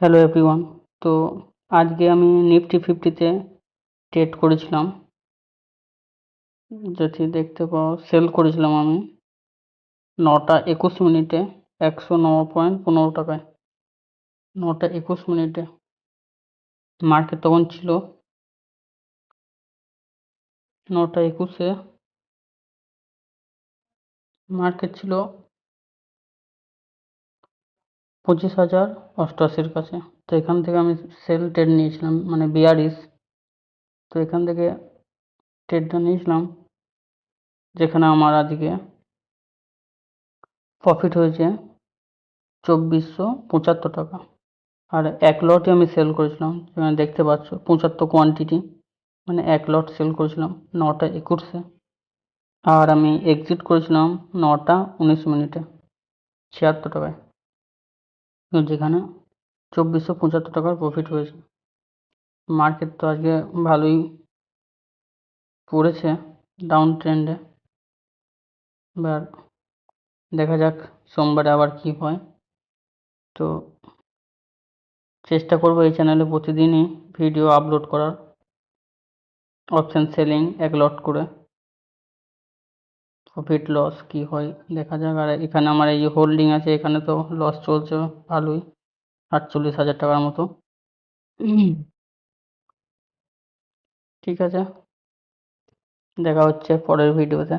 Hello everyone তো আজকে আমি নিফটি ফিফটিতে ট্রেড করেছিলাম। যদি দেখতে পাও সেল করেছিলাম আমি নটা একুশ মিনিটে, একশো ন পয়েন্ট পনেরো টাকায়। নটা একুশ মিনিটে। মার্কেট তখন ছিল নটা একুশে। মার্কেট ছিল পঁচিশ হাজার অষ্টআশির কাছে। তো এখান থেকে আমি সেল ট্রেড নিয়েছিলাম মানে বিয়ারিস তো এখান থেকে ট্রেডটা নিয়েছিলাম, যেখানে আমার আজকে প্রফিট হয়েছে চব্বিশশো পঁচাত্তর টাকা। আর এক লটই আমি সেল করেছিলাম, যেখানে দেখতে পাচ্ছ পঁচাত্তর কোয়ান্টিটি মানে এক লট সেল করেছিলাম নটা একুশে। আর আমি এক্সিট করেছিলাম নটা উনিশ মিনিটে, ছিয়াত্তর টাকায়। যেখানে চব্বিশশো পঁচাত্তর টাকার প্রফিট হয়েছে। মার্কেট তো আজকে ভালোই পড়েছে ডাউন ট্রেন্ডে এবার দেখা যাক সোমবারে আবার কি হয়। তো চেষ্টা করব এই চ্যানেলে প্রতিদিনই ভিডিও আপলোড করার। অপশান সেলিং এক লট করে। প্রফিট লস কি হয় দেখা যাক। আর এখানে আমার এই হোল্ডিং আছে, এখানে তো লস চলছে ভালোই আটচল্লিশ হাজার টাকার মতো। ঠিক আছে, দেখা হচ্ছে পরের ভিডিওতে